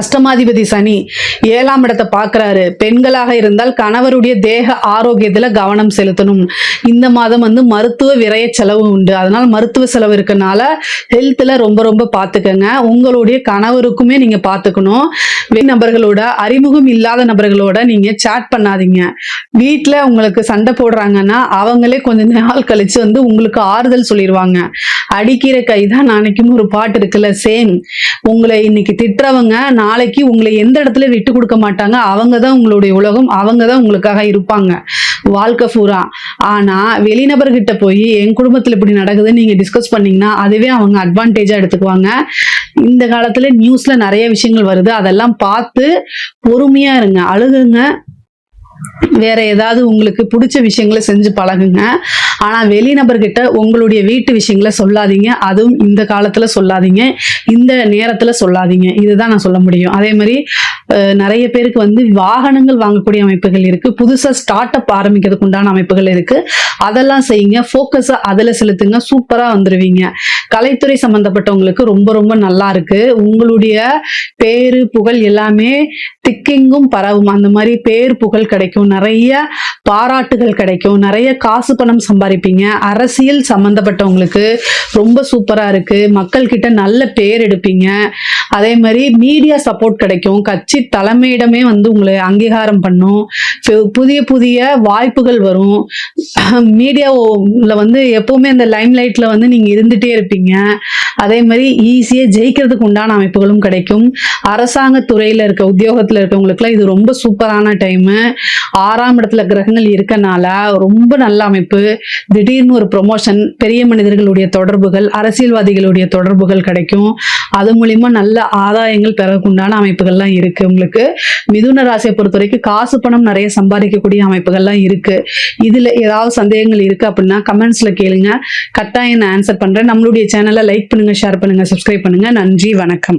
அஷ்டமாதிபதி சனி ஏழாம் இடத்தை பார்க்கறாரு. பெண்களாக இருந்தால் கணவருடைய தேக ஆரோக்கியத்துல கவனம் செலுத்தணும். இந்த மாதம் வந்து மருத்துவ விரய செலவு உண்டு. அதனால மருத்துவ செலவு இருக்கனால ஹெல்த்தில் ரொம்ப ரொம்ப பார்த்துக்கங்க உங்களுடைய கணவருக்குமே நீங்க பார்த்துக்கணும் வெளி நபர்களோட அறிமுகம் இல்லாத நபர்களோட நீங்க சேட் பண்ணாதீங்க. வீட்ல உங்களுக்கு சண்டை போடுறாங்கன்னா அவங்களே கொஞ்ச நாள் கழிச்சு வந்து உங்களுக்கு ஆறுதல் சொல்லிடுவாங்க அடிக்கிற கை தான் நாளைக்கும் ஒரு பாட்டு இருக்குல்ல சேம் உங்களை இன்னைக்கு திட்டுறவங்க நாளைக்கு உங்களை எந்த இடத்துல விட்டு கொடுக்க மாட்டாங்க அவங்க தான் உங்களுடைய உலகம் அவங்க தான் உங்களுக்காக இருப்பாங்க. வாழ்க்கை பூரா. ஆனா வெளிநபர்கிட்ட போய் என் குடும்பத்துல இப்படி நடக்குதுன்னு நீங்க டிஸ்கஸ் பண்ணீங்கன்னா அதுவே அவங்க அட்வான்டேஜா எடுத்துக்குவாங்க. இந்த காலத்துல நியூஸ்ல நிறைய விஷயங்கள் வருது. அதெல்லாம் பார்த்து பொறுமையா இருங்க அழுகுங்க. வேற ஏதாவது உங்களுக்கு பிடிச்ச விஷயங்களை செஞ்சு பழகுங்க. ஆனா வெளிநபர்கிட்ட உங்களுடைய வீட்டு விஷயங்களை சொல்லாதீங்க. அதுவும் இந்த காலத்துல சொல்லாதீங்க. இந்த நேரத்துல சொல்லாதீங்க. இதுதான் நான் சொல்ல முடியும். அதே மாதிரி நிறைய பேருக்கு வந்து வாகனங்கள் வாங்கக்கூடிய அமைப்புகள் இருக்கு. புதுசா ஸ்டார்ட் அப் ஆரம்பிக்கிறதுக்கு உண்டான அமைப்புகள் இருக்கு. அதெல்லாம் செய்யுங்க. ஃபோக்கஸாக அதுல செலுத்துங்க. சூப்பரா வந்துருவீங்க. கலைத்துறை சம்பந்தப்பட்டவங்களுக்கு ரொம்ப ரொம்ப நல்லா இருக்கு. உங்களுடைய பேரு புகழ் எல்லாமே திக்கெங்கும் பரவும். அந்த மாதிரி பேர் புகழ் கிடைக்கும். நிறைய பாராட்டுகள் கிடைக்கும். நிறைய காசு பணம் சம்பாதிப்பீங்க அரசியல் சம்பந்தப்பட்டவங்களுக்கு ரொம்ப சூப்பரா இருக்கு. மக்கள் கிட்ட நல்ல பேர் எடுப்பீங்க. அதே மாதிரி மீடியா சப்போர்ட் கிடைக்கும். கட்சி தலைமையிடமே வந்து உங்களை அங்கீகாரம் பண்ணும். புதிய புதிய வாய்ப்புகள் வரும். மீடியாவில் வந்து எப்பவுமே அந்த லைம் லைட்ல வந்து நீங்க இருந்துட்டே இருப்பீங்க. அதே மாதிரி ஈஸியாக ஜெயிக்கிறதுக்கு உண்டான அமைப்புகளும் கிடைக்கும். அரசாங்க துறையில இருக்க உத்தியோகத்தில் இருக்கவங்களுக்குலாம் இது ரொம்ப சூப்பரான டைமு ஆறாம் இடத்துல கிரகங்கள் இருக்கனால ரொம்ப நல்ல அமைப்பு. திடீர்னு ஒரு ப்ரொமோஷன் பெரிய மனிதர்களுடைய தொடர்புகள் அரசியல்வாதிகளுடைய தொடர்புகள் கிடைக்கும். அது மூலியமா நல்ல ஆதாயங்கள் பெறக்குண்டான அமைப்புகள்லாம் இருக்கு உங்களுக்கு. மிதுன ராசியை பொறுத்த வரைக்கும் காசு பணம் நிறைய சம்பாதிக்கக்கூடிய அமைப்புகள்லாம் இருக்கு. இதுல ஏதாவது சந்தேகங்கள் இருக்கு அப்படின்னா கமெண்ட்ஸ்ல கேளுங்க. கட்டாயம் நான் ஆன்சர் பண்றேன். நம்மளுடைய சேனலை லைக் பண்ணுங்க ஷேர் பண்ணுங்க சப்ஸ்கிரைப் பண்ணுங்க. நன்றி வணக்கம்.